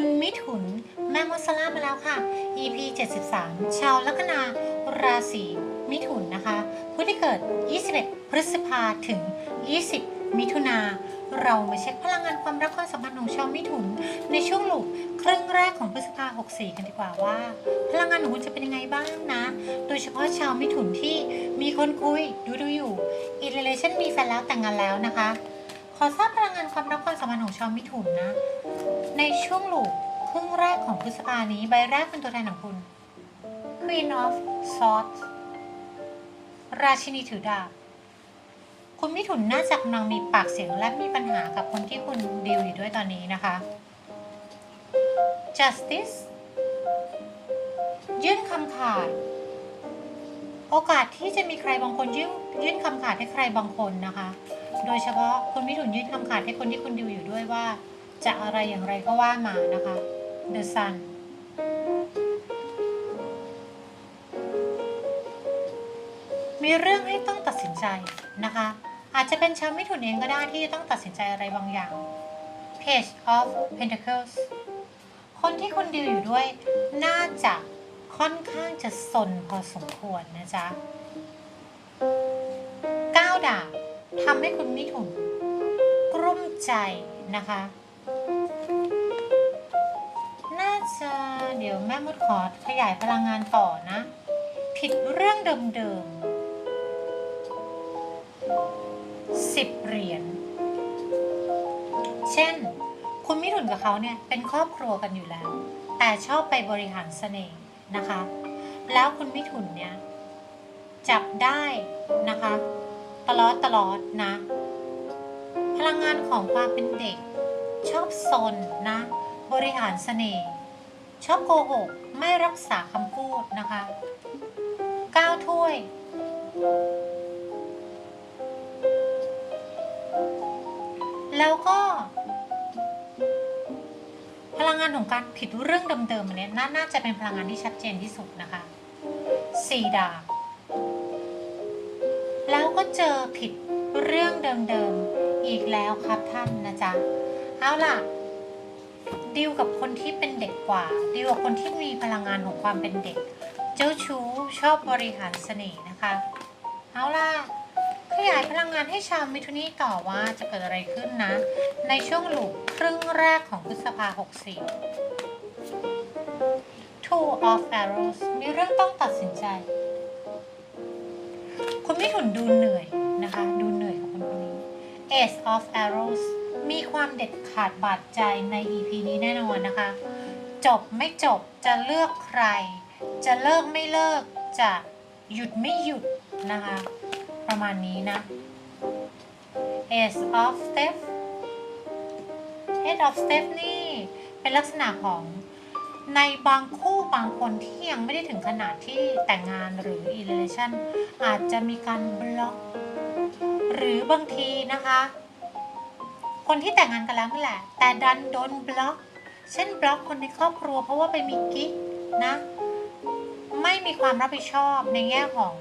คุณมิถุนแม่มดสลามาแล้วค่ะ EP 73 ชาวลัคนาราศีมิถุนนะคะ ผู้ที่เกิด 21 พฤษภาถึง 20 มิถุนา เรามาเช็คพลังงานความรักความสัมพันธ์ของชาวมิถุน ในช่วงหลูกครึ่งแรกของพฤษภา 64 กันดีกว่าว่า พลังงานของคุณจะเป็นยังไงบ้างนะ โดยเฉพาะชาวมิถุนที่มีคนคุยดูดูอยู่อีเลชันมีแฟนแล้วแต่งงานแล้วนะคะ ขอทราบพลังงานความรักความสัมพันธ์ของชาวมิถุนนะ ในช่วงลูกครึ่งแรกของพฤษภานี้ใบแรกเป็นตัวแทนของคุณ Queen of Swords ราชินีถือดาบ คุณมิถุนน่าจะกำลังมีปากเสียงและมีปัญหากับคนที่คุณดีลอยู่ด้วยตอนนี้นะคะ Justice ยื่นคำขาด โอกาสที่จะมีใครบางคนยื่นยื่นคำขาดให้ใครบางคนนะคะ โดยเฉพาะคุณมิถุนยื่นคำขาดให้คนที่คุณดิวอยู่ด้วยว่า จะอะไรอย่างไรก็ว่ามานะคะ The Sun มีเรื่องให้ต้องตัดสินใจนะคะ อาจจะเป็นชาวมิถุนเองก็ได้ที่จะต้องตัดสินใจอะไรบางอย่าง Page of Pentacles คนที่คุณดิวอยู่ด้วย น่าจะค่อนข้างจะสนพอสมควรนะจ๊ะก้าวดาบ ทำให้คุณมิถุนกลุ้มใจนะคะ น่าจะเดี๋ยวแม่มดขอขยายพลังงานต่อนะ ผิดเรื่องเดิมๆสิบเหรียญ เช่น คุณมิถุนกับเขาเนี่ยเป็นครอบครัวกันอยู่แล้ว แต่ชอบไปบริหารเสน่ห์นะคะ แล้วคุณมิถุนเนี่ยจับได้นะคะ ตลอดตลอดนะ พลังงานของความเป็นเด็ก ชอบซนนะ บริหารเสน่ห์ชอบโกหก ไม่รักษาคำพูดนะคะก้าวถ้วยแล้วก็ พลังงานของการผิดเรื่องเดิมๆอันเนี้ยน,น่าจะเป็นพลังงานที่ชัดเจนที่สุดนะคะสี่ดาบ แล้วก็เจอผิดเรื่องเดิมๆอีกแล้วครับท่านนะจ๊ะเอาล่ะดีลกับคนที่เป็นเด็กกว่าดีลกับคนที่มีพลังงานของความเป็นเด็ก เจ้าชู้ชอบบริหารเสน่ห์นะคะเอาล่ะขยายพลังงานให้ชาวมิถุนีต่อว่าจะเกิดอะไรขึ้นนะ ในช่วงหลูกครึ่งแรกของพฤษภา 64 Two of Arrows มีเรื่องต้องตัดสินใจ คุณมิถุนดูเหนื่อยนะคะ ดูเหนื่อยกับคนคนนี้ Ace of Arrows มีความเด็ดขาดบาดใจใน EP นี้แน่นอนนะคะ จบไม่จบจะเลือกใคร จะเลิกไม่เลิกจะหยุดไม่หยุดนะคะ ประมาณนี้นะ Ace of Step Head of Step นี่เป็นลักษณะของ ในบางคู่บางคนที่ยังไม่ได้ถึงขนาดที่แต่งงานหรือ relation อาจจะมีการบล็อก หรือบางทีนะคะ คนที่แต่งงานกันแล้วนั่แหละ แต่ดันโดนบล็อก เช่นบล็อกคนในครอบครัวเพราะว่าไปมีกิ๊กนะ ไม่มีความรับผิดชอบในแง่ของ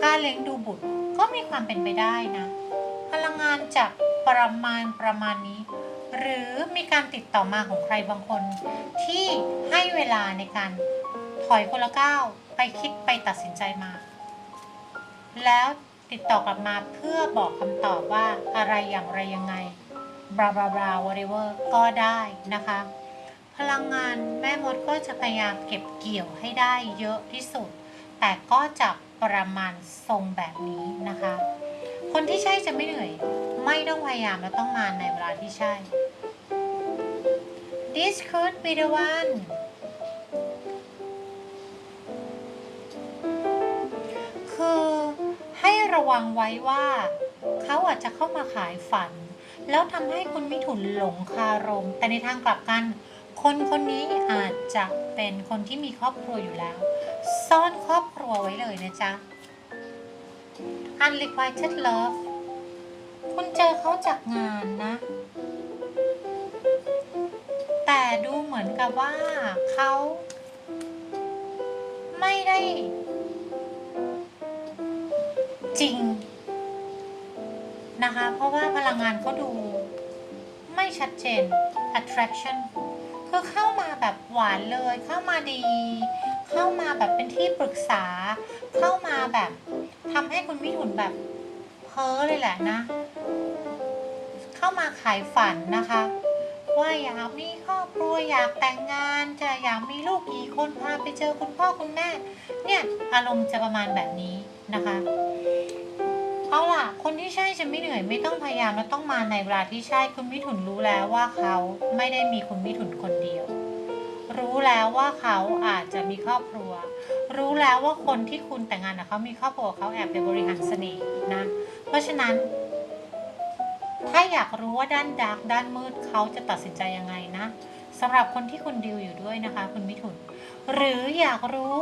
ค่าเลี้ยงดูบุตรก็มีความเป็นไปได้นะ พลังงานจะประมาณประมาณนี้ หรือมีการติดต่อมาของใครบางคน ที่ให้เวลาในการถอยคนละก้าวไปคิดไปตัดสินใจมา แล้วติดต่อกลับมาเพื่อบอกคำตอบว่าอะไรอย่างไรยังไงบลาบลาบลา whatever ก็ได้นะคะ พลังงานแม่มดก็จะพยายามเก็บเกี่ยวให้ได้เยอะที่สุด แต่ก็จะประมาณทรงแบบนี้นะคะ คนที่ใช่จะไม่เหนื่อย ไม่ต้องพยายามและต้องมาในเวลาที่ใช่ This could be the one คือให้ระวังไว้ว่า เขาอาจจะเข้ามาขายฝัน แล้วทำให้คุณมิถุนหลงคารม แต่ในทางกลับกัน คนคนนี้อาจจะเป็นคนที่มีครอบครัวอยู่แล้ว ซ่อนครอบครัวไว้เลยนะจ๊ะ Unrequited Love คุณเจอเขาจากงานนะ แต่ดูเหมือนกับว่าเขาไม่ได้ จริงนะคะ เพราะว่าพลังงานเขาดูไม่ชัดเจน attraction คือเข้ามาแบบหวานเลย เข้ามาดี เข้ามาแบบเป็นที่ปรึกษา เข้ามาแบบทำให้คุณมิถุนแบบ เพ้อเลยแหละนะ เข้ามาขายฝันนะคะ ว่าอยากมีครอบครัวอยากแต่งงานจะอยากมีลูกกี่คนพาไปเจอคุณพ่อคุณแม่ เนี่ยอารมณ์จะประมาณแบบนี้นะคะเอาล่ะ คนที่ใช่จะไม่เหนื่อยไม่ต้องพยายามและต้องมาในเวลาที่ใช่คุณมิถุนรู้แล้วว่าเขาไม่ได้มีคุณมิถุนคนเดียว รู้แล้วว่าเขาอาจจะมีครอบครัว รู้แล้วว่าคนที่คุณแต่งงานกับเขามีครอบครัวเขาแอบไปบริหารเสน่ห์นะ เพราะฉะนั้น ถ้าอยากรู้ว่าด้านดาร์กด้านมืดเขาจะตัดสินใจยังไงนะสำหรับคนที่คุณดิวอยู่ด้วยนะคะ คุณมิถุน หรืออยากรู้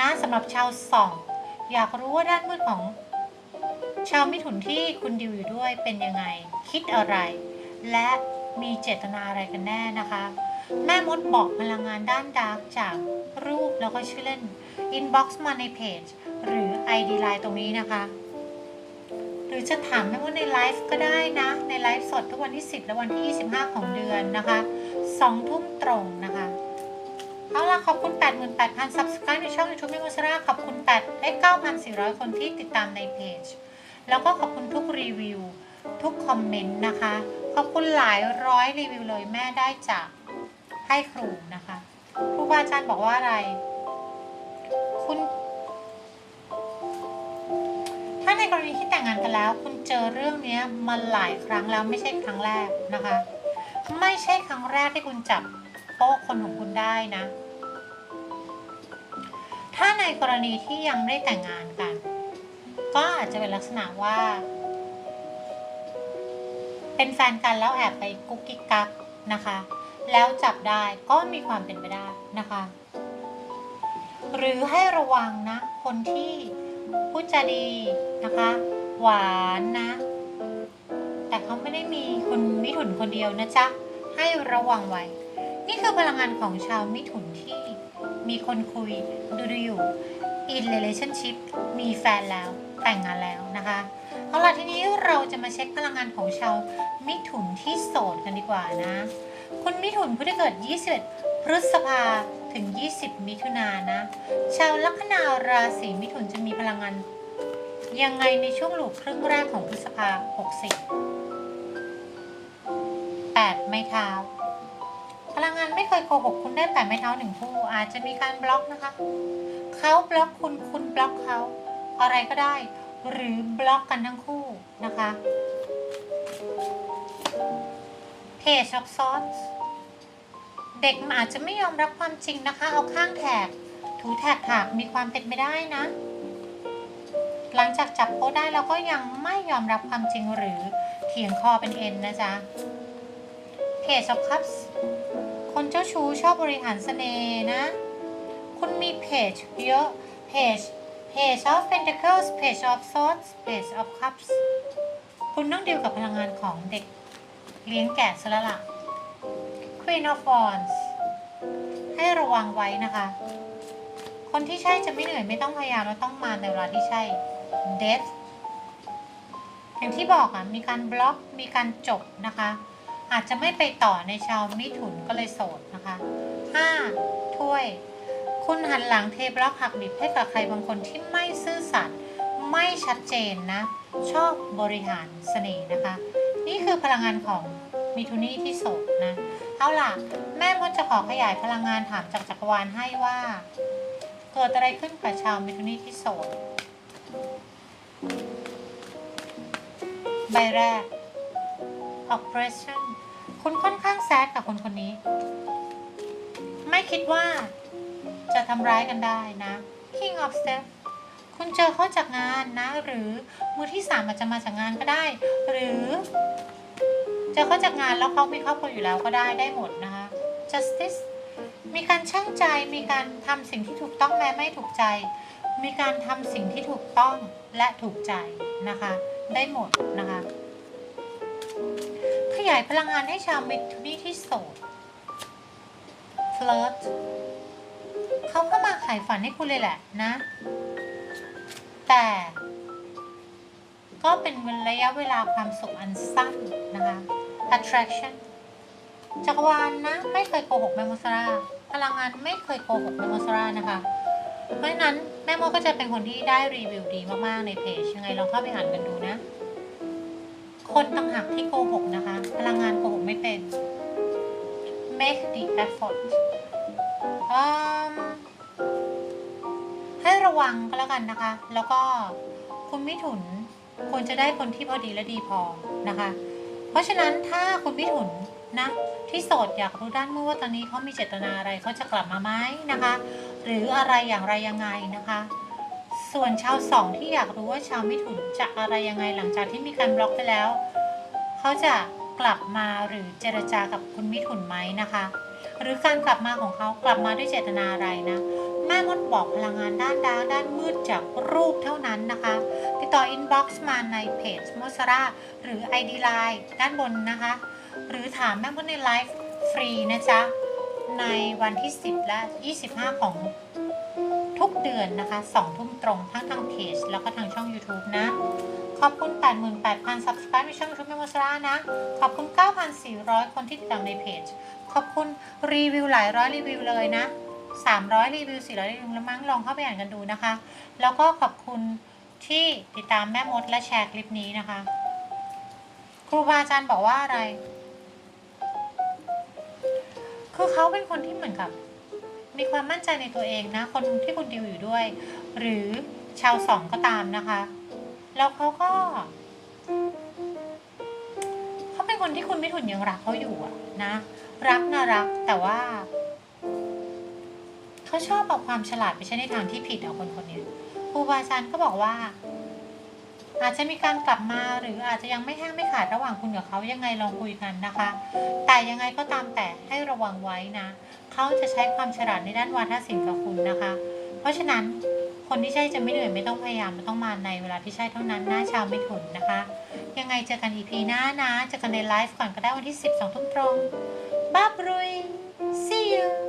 นะสำหรับชาวส่อง อยากรู้ว่าด้านมืดของ ชาวมิถุนที่คุณดิวอยู่ด้วยเป็นยังไง คิดอะไร และมีเจตนาอะไรกันแน่นะคะ แม่มดบอกพลังงานด้านดาร์กจากรูปแล้วก็ชื่อเล่น inbox มาในเพจหรือ ID Line ตรงนี้นะคะ หรือจะถามแม่มดในไลฟ์ก็ได้นะ ในไลฟ์สดทุกวันที่ 10 และวันที่ 25 ของเดือนนะคะ2ทุ่มตรงนะคะเอาล่ะขอบคุณ 88,000 subscribe ในช่อง YouTube แม่มดสราขอบคุณ8และ9,400 คนที่ติดตามในเพจ แล้วก็ขอบคุณทุกรีวิว ทุกคอมเมนต์นะคะ ขอบคุณหลายร้อยรีวิวเลยแม่ได้จากให้ครูนะคะ ครูบาอาจารย์บอกว่าอะไร ในกรณีที่แต่งงานกันแล้ว คุณเจอเรื่องนี้มาหลายครั้งแล้วไม่ใช่ครั้งแรกนะคะ ไม่ใช่ครั้งแรกที่คุณจับโป๊ะคนของคุณได้นะ ถ้าในกรณีที่ยังไม่ได้แต่งงานกัน ก็อาจจะเป็นลักษณะว่า เป็นแฟนกันแล้วแอบไปกุ๊กกิ๊กกักนะคะ แล้วจับได้ก็มีความเป็นไปได้นะคะ หรือให้ระวังนะ คนที่พูดจาดี นะคะ หวานนะ แต่เขาไม่ได้มีคุณมิถุนคนเดียวนะจ๊ะ ให้ระวังไว้ นี่คือพลังงานของชาวมิถุนที่มีคนคุยดูดูอยู่ in relationship มีแฟนแล้วแต่งงานแล้วนะคะเอาล่ะทีนี้เราจะมาเช็คพลังงานของชาวมิถุนที่โสดกันดีกว่านะ คุณมิถุนผู้ที่เกิด 21 พฤษภาถึง 20 มิถุนายนนะ ชาวลัคนาราศีมิถุนจะมีพลังงาน ยังไงในช่วงหลูกครึ่งแรกของพฤษภา 60 8 ไม้เท้า พลังงานไม่เคยโกหกคุณได้แต่ไม้เท้าหนึ่งคู่ อาจจะมีการบล็อกนะคะ เขาบล็อกคุณคุณบล็อกเขา อะไรก็ได้ หรือบล็อกกันทั้งคู่นะคะเพจช็อกซอสเด็กมันอาจจะไม่ยอมรับความจริงนะคะ เอาข้างแถกถูแถกถากมีความเป็นไปได้นะ หลังจากจับโป๊ได้แล้วก็ยังไม่ยอมรับความจริงหรือเถียงคอเป็นเอ็นนะจ๊ะเพจช็อกคัพคนเจ้าชู้ชอบบริหารเสน่ห์นะ คุณมีเพจเยอะเพจ Page of Pentacles Page of Swords Page of Cups คุณต้องดีลกับพลังงานของเด็กเลี้ยงแกะซะล้วล่ะ Queen of Wands ให้ระวังไว้นะคะ คนที่ใช่จะไม่เหนื่อยไม่ต้องพยายามและต้องมาในเวลาที่ใช่ Death อย่างที่บอกอะ มีการบล็อก มีการจบนะคะ อาจจะไม่ไปต่อในชาวมิถุนก็เลยโสดนะคะ 5. ถ้วย คุณหันหลังเทบล็อกหักดิบให้กับใครบางคนที่ไม่ซื่อสัตย์ ไม่ชัดเจนนะ ชอบบริหารเสน่ห์นะคะ นี่คือพลังงานของมิถุนีที่โสดนะ เอาล่ะ แม่มดจะขอขยายพลังงานถามจากจักรวาลให้ว่า เกิดอะไรขึ้นกับชาวมิถุนีที่โสด ใบแรก oppression คุณค่อนข้างแซดกับคนคนนี้ ไม่คิดว่าจะทำร้ายกันได้นะ King of Step คุณเจอเขาจากงานนะ หรือมือที่สามอาจจะมาจากงานก็ได้ หรือเจอเขาจากงานแล้วเขามีครอบครัวอยู่แล้วก็ได้ได้หมดนะคะ Justice มีการช่างใจมีการทำสิ่งที่ถูกต้องแม้ไม่ถูกใจ มีการทำสิ่งที่ถูกต้องและถูกใจนะคะ ได้หมดนะคะ ขยายพลังงานให้ชาวมิถุนี่ที่โสด Flirt เขาก็มาขายฝันให้คุณเลยแหละนะ แต่ ก็เป็นระยะเวลาความสุขอันสั้นนะคะ attraction จักรวาลนะไม่เคยโกหกแม่มดซาราพลังงานไม่เคยโกหกแม่มดซารานะคะ เพราะฉะนั้น แม่โมก็จะเป็นคนที่ได้รีวิวดีมากๆในเพจยังไงลองเข้าไปอ่านกันดูนะ คนต่างหากที่โกหกนะคะ พลังงานโกหกไม่เป็น make the effort ให้ระวังก็แล้วกันนะคะ แล้วก็คุณมิถุนควรจะได้คนที่พอดีและดีพอนะคะ เพราะฉะนั้นถ้าคุณมิถุนนะที่โสดอยากรู้ด้านมือว่าตอนนี้เขามีเจตนาอะไรเขาจะกลับมาไหมนะคะ หรืออะไรอย่างไรยังไงนะคะ ส่วนชาวสองที่อยากรู้ว่าชาวมิถุนจะอะไรยังไงหลังจากที่มีการบล็อกไปแล้ว เขาจะกลับมาหรือเจรจากับคุณมิถุนไหมนะคะ หรือการกลับมาของเขากลับมาด้วยเจตนาอะไรนะแม่มดบอกพลังงานด้านดาร์ด้านมืดจากรูปเท่านั้นนะคะ ติดต่ออินบ็อกซ์มาในเพจมอสราหรือ ID Line ด้านบนนะคะ หรือถามแม่มดในไลฟ์ฟรีนะจ๊ะ ในวันที่ 10 และ 25 ของทุกเดือนนะคะ2ทุ่มตรงทั้งทางเพจแล้วก็ทางช่อง YouTube นะ ขอบคุณ 88,000 subscribe ในช่อง YouTube แม่มดสรานะ ขอบคุณ 9,400 คนที่ติดตามในเพจ ขอบคุณรีวิวหลายร้อยรีวิวเลยนะ 300 รีวิว 400 รีวิวแล้วมั้งลองเข้าไปอ่านกันดูนะคะ แล้วก็ขอบคุณที่ติดตามแม่มดและแชร์คลิปนี้นะคะ ครูบาอาจารย์บอกว่าอะไร คือเขาเป็นคนที่เหมือนกับ มีความมั่นใจในตัวเองนะ คนที่คุณดิวอยู่ด้วย หรือชาวสองก็ตามนะคะ แล้วเขาก็เขาเป็นคนที่คุณไม่ถุนยังรักเขาอยู่อะนะ รักนะรักแต่ว่าเขาชอบเอาความฉลาดไปใช้ในทางที่ผิดอะคนคนนี้ครูบาอาจารย์ก็บอกว่า อาจจะมีการกลับมาหรืออาจจะยังไม่แห้งไม่ขาดระหว่างคุณกับเขายังไงลองคุยกันนะคะ แต่ยังไงก็ตามแต่ให้ระวังไว้นะ เขาจะใช้ความฉลาดในด้านวาทศิลป์กับคุณนะคะ เพราะฉะนั้นคนที่ใช่จะไม่เหนื่อยไม่ต้องพยายามไม่ต้องมาในเวลาที่ใช่เท่านั้นนะชาวไม่ถุนนะคะ ยังไงเจอกันอีพีหน้านะเจอกันในไลฟ์ก่อนก็ได้วันที่ 10 2ทุ่มตรงบ้าบรุย see you